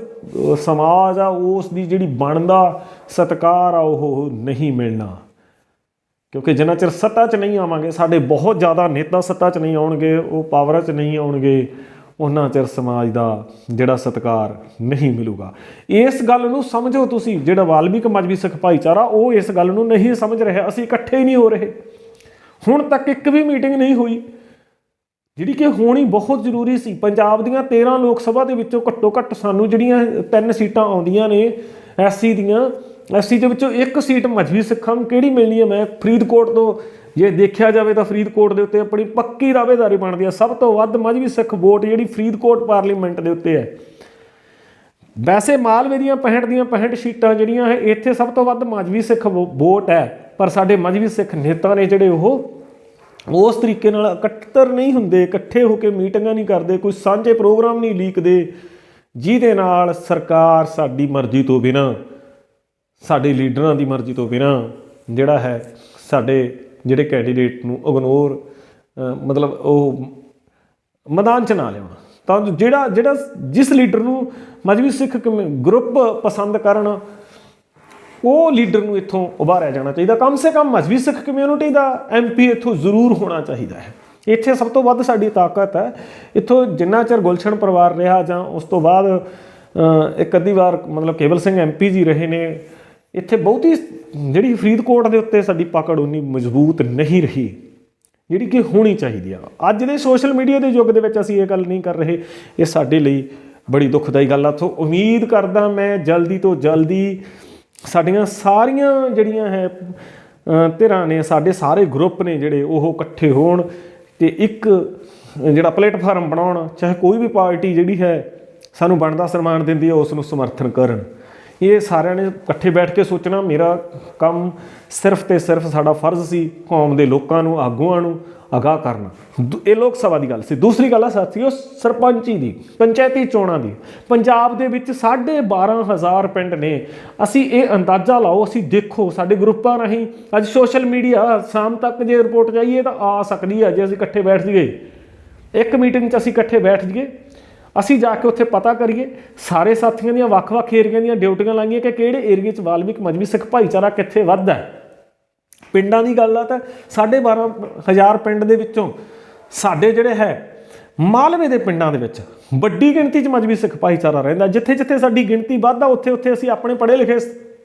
ਸਮਾਜ ਆ, ਉਸ ਦੀ ਜਿਹੜੀ ਬਣਦਾ ਸਤਕਾਰ ਆ, ਉਹ ਨਹੀਂ ਮਿਲਣਾ। ਕਿਉਂਕਿ ਜਿੰਨਾ ਚਿਰ ਸੱਤਾ 'ਚ ਨਹੀਂ ਆਵਾਂਗੇ, ਸਾਡੇ ਬਹੁਤ ਜ਼ਿਆਦਾ ਨੇਤਾ ਸੱਤਾ 'ਚ ਨਹੀਂ ਆਉਣਗੇ, ਉਹ ਪਾਵਰਾਂ 'ਚ ਨਹੀਂ ਆਉਣਗੇ, ਉਹਨਾਂ ਚਿਰ ਸਮਾਜ ਦਾ ਜਿਹੜਾ ਸਤਕਾਰ ਨਹੀਂ ਮਿਲੂਗਾ। ਇਸ ਗੱਲ ਨੂੰ ਸਮਝੋ ਤੁਸੀਂ, ਜਿਹੜਾ ਵਾਲਮੀਕ ਮਜਬੀ ਸਿੱਖ ਭਾਈਚਾਰਾ, ਉਹ ਇਸ ਗੱਲ ਨੂੰ ਨਹੀਂ ਸਮਝ ਰਿਹਾ, ਅਸੀਂ ਇਕੱਠੇ ਹੀ ਨਹੀਂ ਹੋ ਰਹੇ। ਹੁਣ ਤੱਕ ਇੱਕ ਵੀ ਮੀਟਿੰਗ ਨਹੀਂ ਹੋਈ। ਜਿਹੜੀ ਕਿ ਹੋਣੀ ਬਹੁਤ ਜ਼ਰੂਰੀ ਸੀ। ਪੰਜਾਬ ਦੀਆਂ 13 ਲੋਕ ਸਭਾ ਦੇ ਵਿੱਚੋਂ ਘੱਟੋ ਘੱਟ ਸਾਨੂੰ ਜਿਹੜੀਆਂ ਤਿੰਨ ਸੀਟਾਂ ਆਉਂਦੀਆਂ ਨੇ, ਐਸਸੀ ਦੀਆਂ, ਐਸਸੀ ਦੇ ਵਿੱਚੋਂ ਇੱਕ ਸੀਟ ਮਜਬੀ ਸਿੱਖਾਂ ਨੂੰ ਕਿਹੜੀ ਮਿਲਣੀ ਹੈ? ਮੈਂ ਫਰੀਦਕੋਟ ਤੋਂ, ਜੇ ਦੇਖਿਆ ਜਾਵੇ ਤਾਂ ਫਰੀਦਕੋਟ ਦੇ ਉੱਤੇ ਆਪਣੀ ਪੱਕੀ ਦਾਅਵੇਦਾਰੀ ਬਣਦੀ ਹੈ। ਸਭ ਤੋਂ ਵੱਧ ਮਜਬੀ ਸਿੱਖ ਵੋਟ ਜਿਹੜੀ ਫਰੀਦਕੋਟ ਪਾਰਲੀਮੈਂਟ ਦੇ ਉੱਤੇ ਹੈ। ਵੈਸੇ ਮਾਲਵੇ ਦੀਆਂ 65 ਦੀਆਂ 65 ਸੀਟਾਂ ਜਿਹੜੀਆਂ ਹੈ, ਇੱਥੇ ਸਭ ਤੋਂ ਵੱਧ ਮਜਬੀ ਸਿੱਖ ਵੋ- ਵੋਟ ਹੈ। ਪਰ ਸਾਡੇ ਮਜਬੀ ਸਿੱਖ ਨੇਤਾ ਨੇ ਜਿਹੜੇ ਉਹ ਉਸ ਤਰੀਕੇ ਨਾਲ ਇਕੱਤਰ ਨਹੀਂ ਹੁੰਦੇ, ਇਕੱਠੇ ਹੋ ਕੇ ਮੀਟਿੰਗਾਂ ਨਹੀਂ ਕਰਦੇ, ਕੋਈ ਸਾਂਝੇ ਪ੍ਰੋਗਰਾਮ ਨਹੀਂ ਲੀਕਦੇ, ਜਿਹਦੇ ਨਾਲ ਸਰਕਾਰ ਸਾਡੀ ਮਰਜ਼ੀ ਤੋਂ ਬਿਨਾਂ, ਸਾਡੇ ਲੀਡਰਾਂ ਦੀ ਮਰਜ਼ੀ ਤੋਂ ਬਿਨਾਂ ਜਿਹੜਾ ਹੈ, ਸਾਡੇ ਜਿਹੜੇ ਕੈਂਡੀਡੇਟ ਨੂੰ ਇਗਨੋਰ ਮਤਲਬ ਉਹ ਮੈਦਾਨ ਚ ਨਾ ਲਿਆਉਣਾ। ਤਾਂ ਜਿਹੜਾ ਜਿਹੜਾ ਜਿਸ ਲੀਡਰ ਨੂੰ ਮਜਬੀ ਸਿੱਖ ਕਮਿ- ਗਰੁੱਪ ਪਸੰਦ ਕਰਨ ਉਹ ਲੀਡਰ ਨੂੰ ਇੱਥੋਂ ਉਭਾਰਿਆ ਜਾਣਾ ਚਾਹੀਦਾ। ਕਮ ਸੇ ਕਮ ਮਜਬੀ ਸਿੱਖ ਕਮਿਊਨਿਟੀ ਦਾ ਐਮਪੀ ਇੱਥੋਂ ਜ਼ਰੂਰ ਹੋਣਾ ਚਾਹੀਦਾ ਹੈ। ਇੱਥੇ ਸਭ ਤੋਂ ਵੱਧ ਸਾਡੀ ਤਾਕਤ ਹੈ। ਇੱਥੋਂ ਜਿੰਨਾ ਚਿਰ ਗੁਲਸ਼ਨ ਪਰਿਵਾਰ ਰਿਹਾ ਜਾਂ ਉਸ ਤੋਂ ਬਾਅਦ ਇੱਕ ਅੱਧੀ ਵਾਰ ਮਤਲਬ ਕੇਵਲ ਸਿੰਘ ਐਮਪੀ ਜੀ ਰਹੇ ਨੇ, ਇੱਥੇ ਬਹੁਤੀ ਜਿਹੜੀ ਫਰੀਦਕੋਟ ਦੇ ਉੱਤੇ ਸਾਡੀ ਪਕੜ ਉਨੀ ਮਜ਼ਬੂਤ ਨਹੀਂ ਰਹੀ, ਜਿਹੜੀ ਕਿ ਹੋਣੀ ਚਾਹੀਦੀ ਆ। ਅੱਜ ਦੇ ਸੋਸ਼ਲ ਮੀਡੀਆ ਦੇ ਯੁੱਗ ਦੇ ਵਿੱਚ ਅਸੀਂ ਇਹ ਗੱਲ ਨਹੀਂ ਕਰ ਰਹੇ। ਇਹ ਸਾਡੇ ਲਈ ਬੜੀ ਦੁਖਦਾਈ ਗੱਲ ਆ। ਤੋਂ ਉਮੀਦ ਕਰਦਾ ਮੈਂ ਜਲਦੀ ਤੋਂ ਜਲਦੀ ਸਾਡੀਆਂ ਸਾਰੀਆਂ ਜਿਹੜੀਆਂ ਹੈ ਧਿਰਾਂ ਨੇ, ਸਾਡੇ ਸਾਰੇ ਗਰੁੱਪ ਨੇ ਜਿਹੜੇ ਉਹ ਇਕੱਠੇ ਹੋਣ ਤੇ ਇੱਕ ਜਿਹੜਾ ਪਲੇਟਫਾਰਮ ਬਣਾਉਣ, ਚਾਹੇ ਕੋਈ ਵੀ ਪਾਰਟੀ ਜਿਹੜੀ ਹੈ, ਸਾਨੂੰ ਬਣਦਾ ਸਨਮਾਨ ਦਿੰਦੀ ਹੈ, ਉਸ ਨੂੰ ਸਮਰਥਨ ਕਰਨ। ਇਹ ਸਾਰਿਆਂ ਨੇ ਇਕੱਠੇ ਬੈਠ ਕੇ ਸੋਚਣਾ, ਮੇਰਾ ਕੰਮ ਸਿਰਫ ਤੇ ਸਿਰਫ ਸਾਡਾ ਫਰਜ਼ ਸੀ, ਕੌਮ ਦੇ ਲੋਕਾਂ ਨੂੰ, ਆਗੂਆਂ ਨੂੰ ਅਗਾਹ ਕਰਨਾ। ਦੂ- ਇਹ ਲੋਕ ਸਭਾ ਦੀ ਗੱਲ ਸੀ। ਦੂਸਰੀ ਗੱਲ ਆ ਸਾਥੀਓ, ਸਰਪੰਚੀ ਦੀ, ਪੰਚਾਇਤੀ ਚੋਣਾਂ ਦੀ। ਪੰਜਾਬ ਦੇ ਵਿੱਚ 12500 ਪਿੰਡ ਨੇ। ਅਸੀਂ ਇਹ ਅੰਦਾਜ਼ਾ ਲਾਓ, ਅਸੀਂ ਦੇਖੋ, ਸਾਡੇ ਗਰੁੱਪਾਂ ਰਾਹੀਂ ਅੱਜ ਸੋਸ਼ਲ ਮੀਡੀਆ ਸ਼ਾਮ ਤੱਕ ਜੇ ਰਿਪੋਰਟ ਜਾਈਏ ਤਾਂ ਆ ਸਕਦੀ ਹੈ ਜੇ ਅਸੀਂ ਇਕੱਠੇ ਬੈਠ ਜਾਈਏ। ਇੱਕ ਮੀਟਿੰਗ 'ਚ ਅਸੀਂ ਇਕੱਠੇ ਬੈਠ ਜਾਈਏ। ਅਸੀਂ ਜਾ ਕੇ ਉੱਥੇ ਪਤਾ ਕਰੀਏ, ਸਾਰੇ ਸਾਥੀਆਂ ਦੀਆਂ ਵੱਖ-ਵੱਖ ਏਰੀਆ ਦੀਆਂ ਡਿਊਟੀਆਂ ਲਾਈਆਂ ਕਿ ਕਿਹੜੇ ਏਰੀਏ 'ਚ ਵਾਲਮੀਕ, ਮਜਬੀ ਸਿੱਖ ਭਾਈਚਾਰਾ ਕਿੱਥੇ ਵੱਧਦਾ ਹੈ। ਪਿੰਡਾਂ ਦੀ ਗੱਲ ਆ ਤਾਂ 12500 ਪਿੰਡ ਦੇ ਵਿੱਚੋਂ ਸਾਡੇ ਜਿਹੜੇ ਹੈ ਮਾਲਵੇ ਦੇ ਪਿੰਡਾਂ ਦੇ ਵਿੱਚ ਵੱਡੀ ਗਿਣਤੀ 'ਚ ਮਜਬੀ ਸਿੱਖ ਭਾਈਚਾਰਾ ਰਹਿੰਦਾ। ਜਿੱਥੇ ਜਿੱਥੇ ਸਾਡੀ ਗਿਣਤੀ ਵੱਧਦਾ ਉੱਥੇ ਉੱਥੇ ਅਸੀਂ ਆਪਣੇ ਪੜ੍ਹੇ ਲਿਖੇ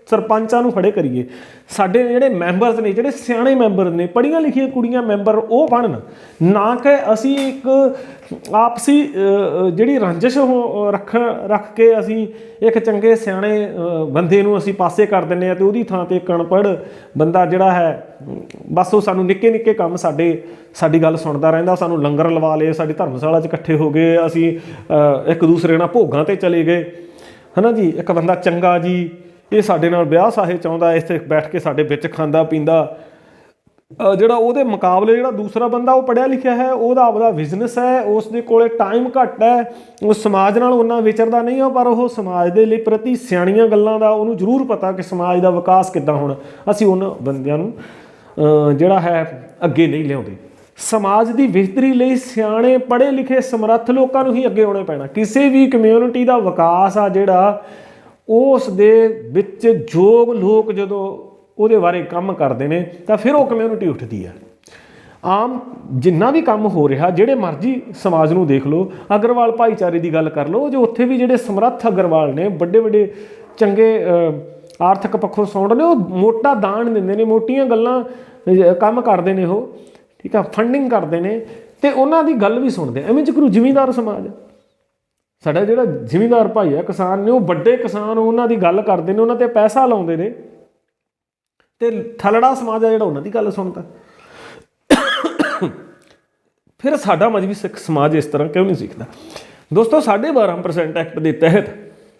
ਸਰਪੰਚਾਂ ਨੂੰ ਖੜੇ ਕਰੀਏ। ਸਾਡੇ ਜਿਹੜੇ ਮੈਂਬਰਸ ਨੇ, ਜਿਹੜੇ ਸਿਆਣੇ ਮੈਂਬਰ ਨੇ, ਪੜ੍ਹੀਆਂ ਲਿਖੀਆਂ ਕੁੜੀਆਂ ਮੈਂਬਰ ਉਹ ਬਣਨ। ਨਾ ਕਿ ਅਸੀਂ ਇੱਕ ਆਪਸੀ ਜਿਹੜੀ ਰੰਜਿਸ਼ ਹੋ- ਰੱਖ ਰੱਖ ਕੇ ਅਸੀਂ ਇੱਕ ਚੰਗੇ ਸਿਆਣੇ ਬੰਦੇ ਨੂੰ ਅਸੀਂ ਪਾਸੇ ਕਰ ਦਿੰਨੇ ਆ ਤੇ ਉਹਦੀ ਥਾਂ ਤੇ ਕਣਪੜ ਬੰਦਾ ਜਿਹੜਾ ਹੈ, ਬਸ ਉਹ ਸਾਨੂੰ ਨਿੱਕੇ ਨਿੱਕੇ ਕੰਮ ਸਾਡੇ, ਸਾਡੀ ਗੱਲ ਸੁਣਦਾ ਰਹਿੰਦਾ, ਸਾਨੂੰ ਲੰਗਰ ਲਵਾ ਲਏ, ਸਾਡੀ ਧਰਮਸ਼ਾਲਾ 'ਚ ਇਕੱਠੇ ਹੋ ਗਏ, ਅਸੀਂ ਇੱਕ ਦੂਸਰੇ ਨਾਲ ਭੋਗਾਂ ਤੇ ਚਲੇ ਗਏ। ਹਨਾ ਜੀ? ਇੱਕ ਬੰਦਾ ਚੰਗਾ ਜੀ ਇਹ ਸਾਡੇ ਨਾਲ ਵਿਆਹ ਸਾਹੇ ਚਾਹੁੰਦਾ, ਇੱਥੇ ਬੈਠ ਕੇ ਸਾਡੇ ਵਿੱਚ ਖਾਂਦਾ, ਪੀਂਦਾ। ਜਿਹੜਾ ਉਹਦੇ ਮੁਕਾਬਲੇ ਜਿਹੜਾ ਦੂਸਰਾ ਬੰਦਾ ਉਹ ਪੜਿਆ ਲਿਖਿਆ ਹੈ, ਉਹਦਾ ਆਪਦਾ ਬਿਜ਼ਨਸ ਹੈ ਉਸ ਦੇ ਕੋਲੇ ਟਾਈਮ ਘੱਟ ਹੈ, ਉਹ ਸਮਾਜ ਨਾਲ ਉਹਨਾਂ ਵਿਚਰਦਾ ਨਹੀਂ ਹੈ ਪਰ ਉਹ ਸਮਾਜ ਦੇ ਲਈ ਪ੍ਰਤੀ ਸਿਆਣੀਆਂ ਗੱਲਾਂ ਦਾ ਉਹਨੂੰ ਜ਼ਰੂਰ ਪਤਾ ਕਿ ਸਮਾਜ ਦਾ ਵਿਕਾਸ ਕਿੱਦਾਂ ਹੋਣਾ। ਅਸੀਂ ਉਹਨਾਂ ਬੰਦਿਆਂ ਨੂੰ ਜਿਹੜਾ ਹੈ, ਅੱਗੇ ਨਹੀਂ ਲਿਆਉਂਦੇ। ਸਮਾਜ ਦੀ ਬਿਹਤਰੀ ਲਈ ਸਿਆਣੇ ਪੜ੍ਹੇ ਲਿਖੇ ਸਮਰੱਥ ਲੋਕਾਂ ਨੂੰ ਹੀ ਅੱਗੇ ਆਉਣਾ ਪੈਣਾ। ਕਿਸੇ ਵੀ ਕਮਿਊਨਿਟੀ ਦਾ ਵਿਕਾਸ ਆ ਜਿਹੜਾ ਉਸ ਦੇ ਵਿੱਚ ਯੋਗ ਲੋਕ ਜਦੋਂ ਉਹਦੇ ਬਾਰੇ ਕੰਮ ਕਰਦੇ ਨੇ, ਤਾਂ ਫਿਰ ਉਹ ਕਮਿਊਨਿਟੀ ਉੱਠਦੀ ਹੈ। ਆਮ ਜਿੰਨਾ ਵੀ ਕੰਮ ਹੋ ਰਿਹਾ, ਜਿਹੜੇ ਮਰਜ਼ੀ ਸਮਾਜ ਨੂੰ ਦੇਖ ਲਓ, ਅਗਰਵਾਲ ਭਾਈਚਾਰੇ ਦੀ ਗੱਲ ਕਰ ਲਓ ਜੋ ਉੱਥੇ ਵੀ ਜਿਹੜੇ ਸਮਰੱਥ ਅਗਰਵਾਲ ਨੇ ਵੱਡੇ ਵੱਡੇ ਚੰਗੇ ਆਰਥਿਕ ਪੱਖੋਂ ਸੌਂਡ ਨੇ, ਉਹ ਮੋਟਾ ਦਾਨ ਦਿੰਦੇ ਨੇ, ਮੋਟੀਆਂ ਗੱਲਾਂ ਕੰਮ ਕਰਦੇ ਨੇ ਉਹ, ਠੀਕ ਆ ਫੰਡਿੰਗ ਕਰਦੇ ਨੇ, ਤੇ ਉਹਨਾਂ ਦੀ ਗੱਲ ਵੀ ਸੁਣਦੇ ਐਵੇਂ ਜਿਕਰੂ ਜ਼ਿਮੀਂਦਾਰ ਸਮਾਜ ਸਾਡਾ ਜਿਹੜਾ ਜ਼ਿਮੀਂਦਾਰ ਭਾਈ ਆ, ਕਿਸਾਨ ਨੇ, ਉਹ ਵੱਡੇ ਕਿਸਾਨ, ਉਹਨਾਂ ਦੀ ਗੱਲ ਕਰਦੇ ਨੇ, ਉਹਨਾਂ ਤੇ ਪੈਸਾ ਲਾਉਂਦੇ ਨੇ। ਤੇ ਥਲੜਾ ਸਮਾਜ ਆ ਜਿਹੜਾ ਉਹਨਾਂ ਦੀ ਗੱਲ ਸੁਣਦਾ। ਫਿਰ ਸਾਡਾ ਮਜਬੀ ਸਿੱਖ ਸਮਾਜ ਇਸ ਤਰ੍ਹਾਂ ਕਿਉਂ ਨਹੀਂ ਸਿੱਖਦਾ? ਦੋਸਤੋ 12.5% ਐਕਟ ਦੇ ਤਹਿਤ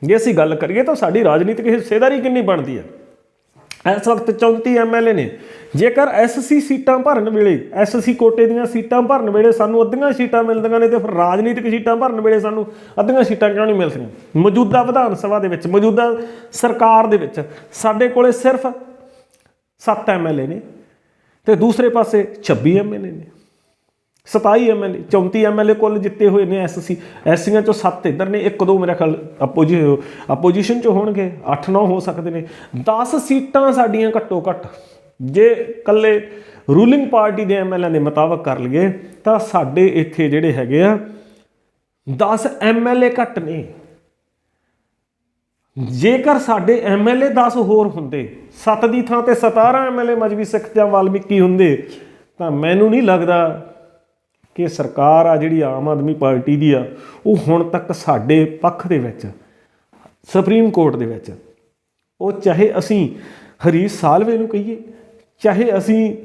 ਜੇ ਅਸੀਂ ਗੱਲ ਕਰੀਏ ਤਾਂ ਸਾਡੀ ਰਾਜਨੀਤਿਕ ਹਿੱਸੇਦਾਰੀ ਕਿੰਨੀ ਬਣਦੀ ਹੈ ਇਸ ਵਕਤ 34 ਐਮਐਲਏ ਨੇ। ਜੇਕਰ ਐਸਸੀ ਸੀਟਾਂ ਭਰਨ ਵੇਲੇ ਐਸਸੀ ਕੋਟੇ ਦੀਆਂ ਸੀਟਾਂ ਭਰਨ ਵੇਲੇ ਸਾਨੂੰ ਅੱਧੀਆਂ ਸੀਟਾਂ ਮਿਲਦੀਆਂ ਨੇ ਤੇ ਫਿਰ ਰਾਜਨੀਤਿਕ ਸੀਟਾਂ ਭਰਨ ਵੇਲੇ ਸਾਨੂੰ ਅੱਧੀਆਂ ਸੀਟਾਂ ਕਿਉਂ ਨਹੀਂ ਮਿਲਦੀਆਂ ਮੌਜੂਦਾ ਵਿਧਾਨ ਸਭਾ ਦੇ ਵਿੱਚ, ਮੌਜੂਦਾ ਸਰਕਾਰ ਦੇ ਵਿੱਚ ਸਾਡੇ ਕੋਲੇ ਸਿਰਫ 7 ਐਮਐਲਏ ਨੇ ਤੇ ਦੂਸਰੇ ਪਾਸੇ 26 ਐਮਐਲਏ ਨੇ। 27 ਐਮਐਲਏ 34 ਐਮਐਲਏ ਕੁੱਲ ਜਿੱਤੇ ਹੋਏ ਨੇ ਐਸਸੀ ਐਸੀਆਂ ਚੋਂ 7 ਇੱਧਰ ਨੇ, ਇੱਕ ਦੋ ਮੇਰੇ ਖਿਆਲ ਆਪੋਜੀ ਆਪੋਜੀਸ਼ਨ ਚ ਹੋਣਗੇ 8-9 ਹੋ ਸਕਦੇ ਨੇ। 10 ਸੀਟਾਂ ਸਾਡੀਆਂ ਘੱਟੋ ਘੱਟ ਜੇ ਕੱਲੇ ਰੂਲਿੰਗ ਪਾਰਟੀ ਦੇ ਐਮਐਲਏ ਦੇ ਮੁਤਾਬਕ ਕਰ ਲਈਏ, ਤਾਂ ਸਾਡੇ ਇੱਥੇ ਜਿਹੜੇ ਹੈਗੇ ਆ 10 ਐਮਐਲਏ ਘੱਟ ਨੇ। ਜੇਕਰ ਸਾਡੇ ਐਮਐਲਏ 10 ਹੋਰ ਹੁੰਦੇ 7 ਦੀ ਥਾਂ ਤੇ 17 ਐਮਐਲਏ ਮਜਬੀ ਸਿੱਖ ਜਾਂ ਵਾਲਮੀਕੀ ਹੁੰਦੇ, ਤਾਂ ਮੈਨੂੰ ਨਹੀਂ ਲੱਗਦਾ ਕਿ ਸਰਕਾਰ ਆ ਜਿਹੜੀ ਆਮ ਆਦਮੀ ਪਾਰਟੀ ਦੀ ਆ, ਉਹ ਹੁਣ ਤੱਕ ਸਾਡੇ ਪੱਖ ਦੇ ਵਿੱਚ, ਸੁਪਰੀਮ ਕੋਰਟ ਦੇ ਵਿੱਚ, ਉਹ ਚਾਹੇ ਅਸੀਂ ਹਰੀਸ਼ ਸਾਲਵੇ ਨੂੰ ਕਹੀਏ ਚਾਹੇ ਅਸੀਂ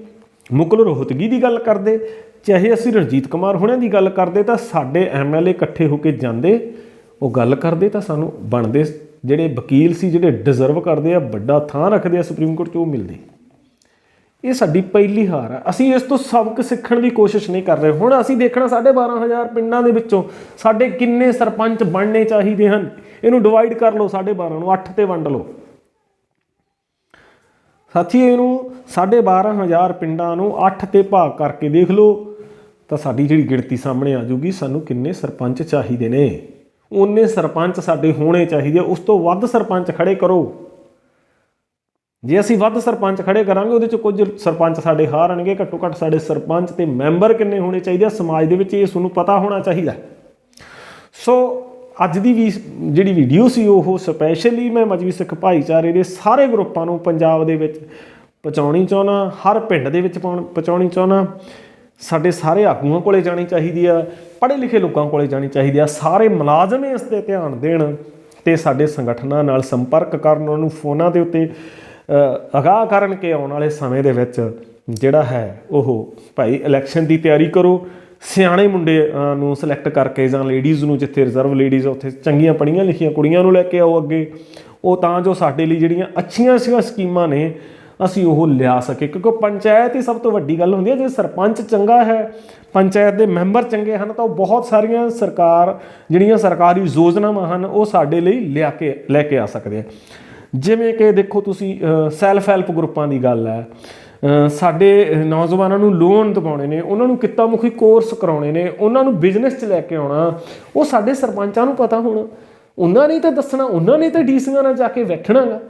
ਮੁਕਲ ਰੋਹਤਗੀ ਦੀ ਗੱਲ ਕਰਦੇ, ਚਾਹੇ ਅਸੀਂ ਰਣਜੀਤ ਕੁਮਾਰ ਹੁਣਾਂ ਦੀ ਗੱਲ ਕਰਦੇ, ਤਾਂ ਸਾਡੇ ਐਮਐਲਏ ਇਕੱਠੇ ਹੋ ਕੇ ਜਾਂਦੇ, ਉਹ ਗੱਲ ਕਰਦੇ ਤਾਂ ਸਾਨੂੰ ਬਣਦੇ ਜਿਹੜੇ ਵਕੀਲ ਸੀ, ਜਿਹੜੇ ਡਿਜ਼ਰਵ ਕਰਦੇ ਆ, ਵੱਡਾ ਥਾਂ ਰੱਖਦੇ ਆ ਸੁਪਰੀਮ ਕੋਰਟ 'ਚ, ਉਹ ਮਿਲਦੇ। ਇਹ ਸਾਡੀ ਪਹਿਲੀ ਹਾਰ ਹੈ ਅਸੀਂ ਇਸ ਤੋਂ ਸਬਕ ਸਿੱਖਣ ਦੀ ਕੋਸ਼ਿਸ਼ ਨਹੀਂ ਕਰ ਰਹੇ। ਹੁਣ ਅਸੀਂ ਦੇਖਣਾ 12500 ਪਿੰਡਾਂ ਦੇ ਵਿੱਚੋਂ ਸਾਡੇ ਕਿੰਨੇ ਸਰਪੰਚ ਬਣਨੇ ਚਾਹੀਦੇ ਹਨ। ਇਹਨੂੰ ਡਿਵਾਈਡ ਕਰ ਲਓ 12.5 ਨੂੰ 8 ਤੇ ਵੰਡ ਲਓ। ਸਾਥੀ ਇਹਨੂੰ 12500 ਪਿੰਡਾਂ ਨੂੰ 8 ਤੇ ਭਾਗ ਕਰਕੇ ਦੇਖ ਲਓ ਤਾਂ ਸਾਡੀ ਜਿਹੜੀ ਗਿਣਤੀ ਸਾਹਮਣੇ ਆ ਜੂਗੀ ਸਾਨੂੰ ਕਿੰਨੇ ਸਰਪੰਚ ਚਾਹੀਦੇ ਨੇ? ਉਹਨੇ ਸਰਪੰਚ ਸਾਡੇ ਹੋਣੇ ਚਾਹੀਦੇ ਆ, ਉਸ ਤੋਂ ਵੱਧ ਸਰਪੰਚ ਖੜੇ ਕਰੋ। ਜੇ ਅਸੀਂ ਵੱਧ ਸਰਪੰਚ ਖੜੇ ਕਰਾਂਗੇ ਉਹਦੇ ਚ ਕੁਝ ਸਰਪੰਚ ਸਾਡੇ ਹਾਰਨਗੇ ਘੱਟੋ ਘੱਟ ਸਾਡੇ ਸਰਪੰਚ ਤੇ ਮੈਂਬਰ ਕਿੰਨੇ ਹੋਣੇ ਚਾਹੀਦੇ ਆ? ਸਮਾਜ ਦੇ ਵਿੱਚ ਇਹ ਤੁਹਾਨੂੰ ਪਤਾ ਹੋਣਾ ਚਾਹੀਦਾ। ਸੋ ਅੱਜ ਦੀ ਵੀ ਜਿਹੜੀ ਵੀਡੀਓ ਸੀ ਉਹ ਸਪੈਸ਼ਲੀ ਮੈਂ ਮਜਬੀ ਸਿੱਖ ਭਾਈਚਾਰੇ ਦੇ ਸਾਰੇ ਗਰੁੱਪਾਂ ਨੂੰ ਪੰਜਾਬ ਦੇ ਵਿੱਚ ਪਹੁੰਚਾਉਣੀ ਚਾਹੁੰਦਾ, ਹਰ ਪਿੰਡ ਦੇ ਵਿੱਚ ਪਾਉਣ- ਪਹੁੰਚਾਉਣੀ ਚਾਹੁੰਦਾ। ਸਾਡੇ ਸਾਰੇ ਆਗੂਆਂ ਕੋਲੇ ਜਾਣੀ ਚਾਹੀਦੀ ਆ ਪੜ੍ਹੇ ਲਿਖੇ ਲੋਕਾਂ ਕੋਲੇ ਜਾਣੀ ਚਾਹੀਦੀ ਆ। ਸਾਰੇ ਮੁਲਾਜ਼ਮ ਇਸ ਤੇ ਧਿਆਨ ਦੇਣ ਤੇ ਸਾਡੇ ਸੰਗਠਨਾਂ ਨਾਲ ਸੰਪਰਕ ਕਰਨ, ਉਹਨਾਂ ਨੂੰ ਫੋਨਾਂ ਦੇ ਉੱਤੇ ਅਗਾਹ ਕਰਨ ਕਿ ਆਉਣ ਵਾਲੇ ਸਮੇਂ ਦੇ ਵਿੱਚ ਜਿਹੜਾ ਹੈ ਉਹ ਭਾਈ ਇਲੈਕਸ਼ਨ ਦੀ ਤਿਆਰੀ ਕਰੋ। ਸਿਆਣੇ ਮੁੰਡੇ ਨੂੰ ਸਿਲੈਕਟ ਕਰਕੇ ਜਾਂ ਲੇਡੀਜ਼ ਨੂੰ ਜਿੱਥੇ ਰਿਜ਼ਰਵ ਲੇਡੀਜ਼ ਉੱਥੇ ਚੰਗੀਆਂ ਪੜੀਆਂ ਲਿਖੀਆਂ ਕੁੜੀਆਂ ਨੂੰ ਲੈ ਕੇ ਆਓ ਅੱਗੇ। ਉਹ ਤਾਂ ਜੋ ਸਾਡੇ ਲਈ ਜਿਹੜੀਆਂ ਅੱਛੀਆਂ ਅੱਛੀਆਂ ਸਕੀਮਾਂ ਨੇ, ਅਸੀਂ ਉਹ ਲਿਆ ਸਕੇ। ਕਿਉਂਕਿ ਪੰਚਾਇਤ ਹੀ ਸਭ ਤੋਂ ਵੱਡੀ ਗੱਲ ਹੁੰਦੀ ਹੈ, ਜੇ ਸਰਪੰਚ ਚੰਗਾ ਹੈ, ਪੰਚਾਇਤ ਦੇ ਮੈਂਬਰ ਚੰਗੇ ਹਨ, ਤਾਂ ਉਹ ਬਹੁਤ ਸਾਰੀਆਂ ਸਰਕਾਰ, ਜਿਹੜੀਆਂ ਸਰਕਾਰੀ ਯੋਜਨਾਵਾਂ ਹਨ, ਉਹ ਸਾਡੇ ਲਈ ਲਿਆ ਕੇ, ਲੈ ਕੇ ਆ ਸਕਦੇ ਆ। ਜਿਵੇਂ ਕਿ ਦੇਖੋ ਤੁਸੀਂ ਸੈਲਫ ਹੈਲਪ ਗਰੁੱਪਾਂ ਦੀ ਗੱਲ ਹੈ। ਸਾਡੇ ਨੌਜਵਾਨਾਂ ਨੂੰ ਲੋਨ ਦਿਵਾਉਣੇ ਨੇ, ਉਹਨਾਂ ਨੂੰ ਕਿੱਤਾ ਮੁਖੀ ਕੋਰਸ ਕਰਾਉਣੇ ਨੇ, ਉਹਨਾਂ ਨੂੰ ਬਿਜ਼ਨਸ 'ਚ ਲੈ ਕੇ ਆਉਣਾ, ਉਹ ਸਾਡੇ ਸਰਪੰਚਾਂ ਨੂੰ ਪਤਾ ਹੋਣਾ। ਉਹਨਾਂ ਨੇ ਤਾਂ ਦੱਸਣਾ, ਉਹਨਾਂ ਨੇ ਤਾਂ ਡੀਸੀਆਂ ਨਾਲ ਜਾ ਕੇ ਵੇਖਣਾਗਾ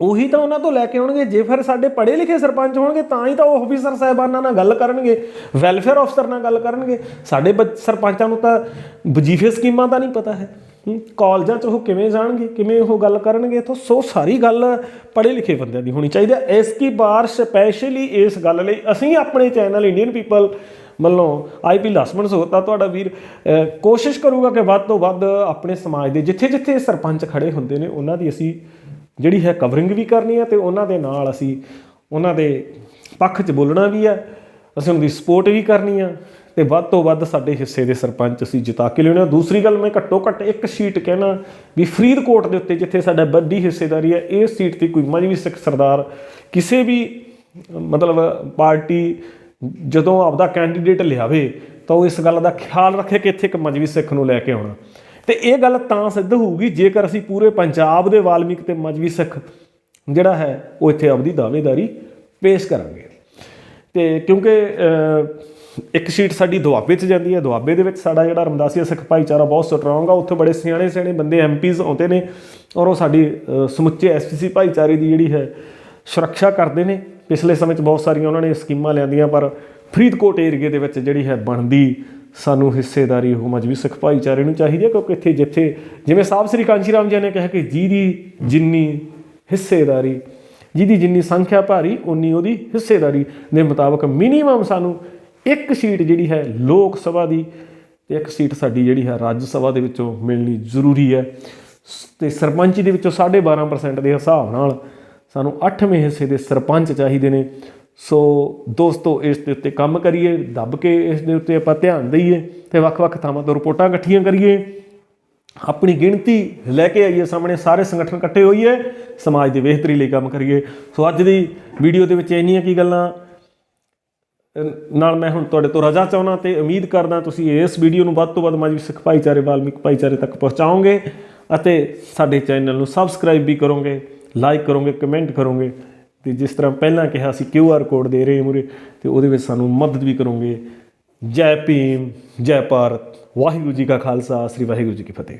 ਉਹੀ ਤਾਂ ਉਹਨਾਂ ਤੋਂ ਲੈ ਕੇ ਆਉਣਗੇ, ਜੇ ਫਿਰ ਸਾਡੇ ਪੜ੍ਹੇ ਲਿਖੇ ਸਰਪੰਚ ਹੋਣਗੇ, ਤਾਂ ਹੀ ਤਾਂ ਉਹ ਆਫੀਸਰ ਸਾਹਿਬਾਨਾਂ ਨਾਲ ਗੱਲ ਕਰਨਗੇ ਵੈਲਫੇਅਰ ਅਫਸਰ ਨਾਲ ਗੱਲ ਕਰਨਗੇ। ਸਾਡੇ ਬੱਚ- ਸਰਪੰਚਾਂ ਨੂੰ ਤਾਂ ਵਜੀਫੇ ਸਕੀਮਾਂ ਦਾ ਨਹੀਂ ਪਤਾ ਹੈ। ਕਾਲਜਾਂ 'ਚ ਉਹ ਕਿਵੇਂ ਜਾਣਗੇ, ਕਿਵੇਂ ਉਹ ਗੱਲ ਕਰਨਗੇ ਤਾਂ ਸੋ ਸਾਰੀ ਗੱਲ ਪੜ੍ਹੇ ਲਿਖੇ ਬੰਦਿਆਂ ਦੀ ਹੋਣੀ ਚਾਹੀਦੀ ਹੈ। ਇਸ ਕੀ ਬਾਰ ਸਪੈਸ਼ਲੀ ਇਸ ਗੱਲ ਲਈ ਅਸੀਂ ਆਪਣੇ ਚੈਨਲ ਇੰਡੀਅਨ ਪੀਪਲ ਵੱਲੋਂ ਆਈਪੀ ਲਸਮਣ ਸੋਤਾ ਤੁਹਾਡਾ ਵੀਰ ਕੋਸ਼ਿਸ਼ ਕਰੂਗਾ ਕਿ ਵੱਧ ਤੋਂ ਵੱਧ ਆਪਣੇ ਸਮਾਜ ਦੇ ਜਿੱਥੇ ਜਿੱਥੇ ਸਰਪੰਚ ਖੜੇ ਹੁੰਦੇ ਨੇ, ਉਹਨਾਂ ਦੀ ਅਸੀਂ ਜਿਹੜੀ ਹੈ ਕਵਰਿੰਗ ਵੀ ਕਰਨੀ ਹੈ ਤੇ ਉਹਨਾਂ ਦੇ ਨਾਲ ਅਸੀਂ ਉਹਨਾਂ ਦੇ ਪੱਖ 'ਚ ਬੋਲਣਾ ਵੀ ਹੈ, ਅਸੀਂ ਉਹਨਾਂ ਦੀ ਸਪੋਰਟ ਵੀ ਕਰਨੀ ਆ ਤੇ ਵੱਧ ਤੋਂ ਵੱਧ ਸਾਡੇ ਹਿੱਸੇ ਦੇ ਸਰਪੰਚ ਅਸੀਂ ਜਿਤਾ ਕੇ ਲਿਆਉਣੇ ਦੂਸਰੀ ਗੱਲ ਮੈਂ ਘੱਟੋ ਘੱਟ ਇੱਕ ਸੀਟ ਕਹਿਣਾ ਵੀ ਫਰੀਦਕੋਟ ਦੇ ਉੱਤੇ ਜਿੱਥੇ ਸਾਡਾ ਵੱਡੀ ਹਿੱਸੇਦਾਰੀ ਹੈ ਇਸ ਸੀਟ ਤੇ ਕੋਈ ਮਜਵੀ ਸਿੱਖ ਸਰਦਾਰ ਕਿਸੇ ਵੀ, ਮਤਲਬ ਪਾਰਟੀ ਜਦੋਂ ਆਪਦਾ ਕੈਂਡੀਡੇਟ ਲਿਆਵੇ ਤਾਂ ਉਹ ਇਸ ਗੱਲ ਦਾ ਖਿਆਲ ਰੱਖੇ ਕਿ ਇੱਥੇ ਇੱਕ ਮਜਵੀ ਸਿੱਖ ਨੂੰ ਲੈ ਕੇ ਆਉਣਾ। ਤੇ ਇਹ ਗੱਲ ਤਾਂ ਸਿੱਧ ਹੋਊਗੀ ਜੇਕਰ ਅਸੀਂ ਪੂਰੇ ਪੰਜਾਬ ਦੇ ਵਾਲਮੀਕ ਤੇ ਮਜਵੀ ਸਿੱਖ ਜਿਹੜਾ ਹੈ, ਉਹ ਇੱਥੇ ਆਪਦੀ ਦਾਅਵੇਦਾਰੀ ਪੇਸ਼ ਕਰਾਂਗੇ। ਤੇ ਕਿਉਂਕਿ ਇੱਕ ਸੀਟ ਸਾਡੀ ਦੁਆਬੇ 'ਚ ਜਾਂਦੀ ਹੈ ਦੁਆਬੇ ਦੇ ਵਿੱਚ ਸਾਡਾ ਜਿਹੜਾ ਰਮਦਾਸੀਆ ਸਿੱਖ ਭਾਈਚਾਰਾ ਬਹੁਤ ਸਟਰੋਂਗ ਆ ਉੱਥੇ ਬੜੇ ਸਿਆਣੇ ਸਿਆਣੇ ਬੰਦੇ ਐਮਪੀਜ਼ ਆਉਂਦੇ ਨੇ ਔਰ ਉਹ ਸਾਡੀ ਅਹ, ਸਮੁੱਚੇ ਐਸਟੀਸੀ ਭਾਈਚਾਰੇ ਦੀ ਜਿਹੜੀ ਹੈ ਸੁਰੱਖਿਆ ਕਰਦੇ ਨੇ। ਪਿਛਲੇ ਸਮੇਂ 'ਚ ਬਹੁਤ ਸਾਰੀਆਂ ਉਹਨਾਂ ਨੇ ਸਕੀਮਾਂ ਲਿਆਂਦੀਆਂ ਪਰ ਫਰੀਦਕੋਟ ਏਰੀਏ ਦੇ ਵਿੱਚ ਜਿਹੜੀ ਹੈ ਬਣਦੀ ਸਾਨੂੰ ਹਿੱਸੇਦਾਰੀ ਉਹ ਮਜਬੀ ਸਿੱਖ ਭਾਈਚਾਰੇ ਨੂੰ ਚਾਹੀਦੀ ਹੈ ਕਿਉਂਕਿ ਇੱਥੇ ਜਿੱਥੇ ਜਿਵੇਂ ਸਾਹਿਬ ਸ੍ਰੀ ਕਾਂਸ਼ੀ ਰਾਮ ਜੀ ਨੇ ਕਿਹਾ ਕਿ ਜਿਹਦੀ ਜਿੰਨੀ ਹਿੱਸੇਦਾਰੀ ਜਿਹਦੀ ਜਿੰਨੀ ਸੰਖਿਆ ਭਾਰੀ ਉਨੀ ਉਹਦੀ ਹਿੱਸੇਦਾਰੀ ਦੇ ਮੁਤਾਬਕ ਮਿਨੀਮਮ ਸਾਨੂੰ ਇੱਕ ਸੀਟ ਜਿਹੜੀ ਹੈ ਲੋਕ ਸਭਾ ਦੀ ਤੇ ਇੱਕ ਸੀਟ ਸਾਡੀ ਜਿਹੜੀ ਹੈ ਰਾਜ ਸਭਾ ਦੇ ਵਿੱਚੋਂ ਮਿਲਣੀ ਜ਼ਰੂਰੀ ਹੈ। ਸ- ਤੇ ਸਰਪੰਚੀ ਦੇ ਵਿੱਚੋਂ 12.5% ਦੇ ਹਿਸਾਬ ਨਾਲ ਸਾਨੂੰ 8ਵੇਂ ਹਿੱਸੇ ਦੇ ਸਰਪੰਚ ਚਾਹੀਦੇ ਨੇ। ਸੋ ਦੋਸਤੋ, ਇਸ ਦੇ ਉੱਤੇ ਕੰਮ ਕਰੀਏ, ਦੱਬ ਕੇ ਇਸ ਦੇ ਉੱਤੇ ਆਪਾਂ ਧਿਆਨ ਦਈਏ ਤੇ ਵੱਖ-ਵੱਖ ਥਾਵਾਂ ਤੋਂ ਰਿਪੋਰਟਾਂ ਇਕੱਠੀਆਂ ਕਰੀਏ। ਆਪਣੀ ਗਿਣਤੀ ਲੈ ਕੇ ਆਈਏ, ਸਾਹਮਣੇ ਸਾਰੇ ਸੰਗਠਨ ਇਕੱਠੇ ਹੋਈਏ, ਸਮਾਜ ਦੀ ਬਿਹਤਰੀ ਲਈ ਕੰਮ ਕਰੀਏ। ਸੋ ਅੱਜ ਦੀ ਵੀਡੀਓ ਦੇ ਵਿੱਚ ਇੰਨੀਆਂ ਕੀ ਗੱਲਾਂ ਨਾਲ ਮੈਂ ਹੁਣ ਤੁਹਾਡੇ ਤੋਂ ਰਜਾ ਚਾਹੁੰਦਾ ਤੇ ਉਮੀਦ ਕਰਦਾ ਤੁਸੀਂ ਇਸ ਵੀਡੀਓ ਨੂੰ ਵੱਧ ਤੋਂ ਵੱਧ ਮਜਬੀ ਸਿੱਖ ਭਾਈਚਾਰੇ, ਵਾਲਮੀਕ ਭਾਈਚਾਰੇ ਤੱਕ ਪਹੁੰਚਾਓਗੇ ਅਤੇ ਸਾਡੇ ਚੈਨਲ ਨੂੰ ਸਬਸਕ੍ਰਾਈਬ ਵੀ ਕਰੋਗੇ ਲਾਈਕ ਕਰੋਗੇ ਕਮੈਂਟ ਕਰੋਗੇ ਤੇ ਜਿਸ ਤਰ੍ਹਾਂ ਪਹਿਲਾਂ ਕਿਹਾ ਸੀ ਕਿਊ ਆਰ ਕੋਡ ਦੇ ਰਹੇ ਮੁਰੇ, ਤੇ ਉਹਦੇ ਵਿੱਚ ਸਾਨੂੰ ਮਦਦ ਵੀ ਕਰੋਗੇ। ਜੈ ਭੀਮ, ਜੈ ਭਾਰਤ, ਵਾਹਿਗੁਰੂ ਜੀ ਕਾ ਖਾਲਸਾ, ਸ੍ਰੀ ਵਾਹਿਗੁਰੂ ਜੀ ਕੀ ਫਤਿਹ।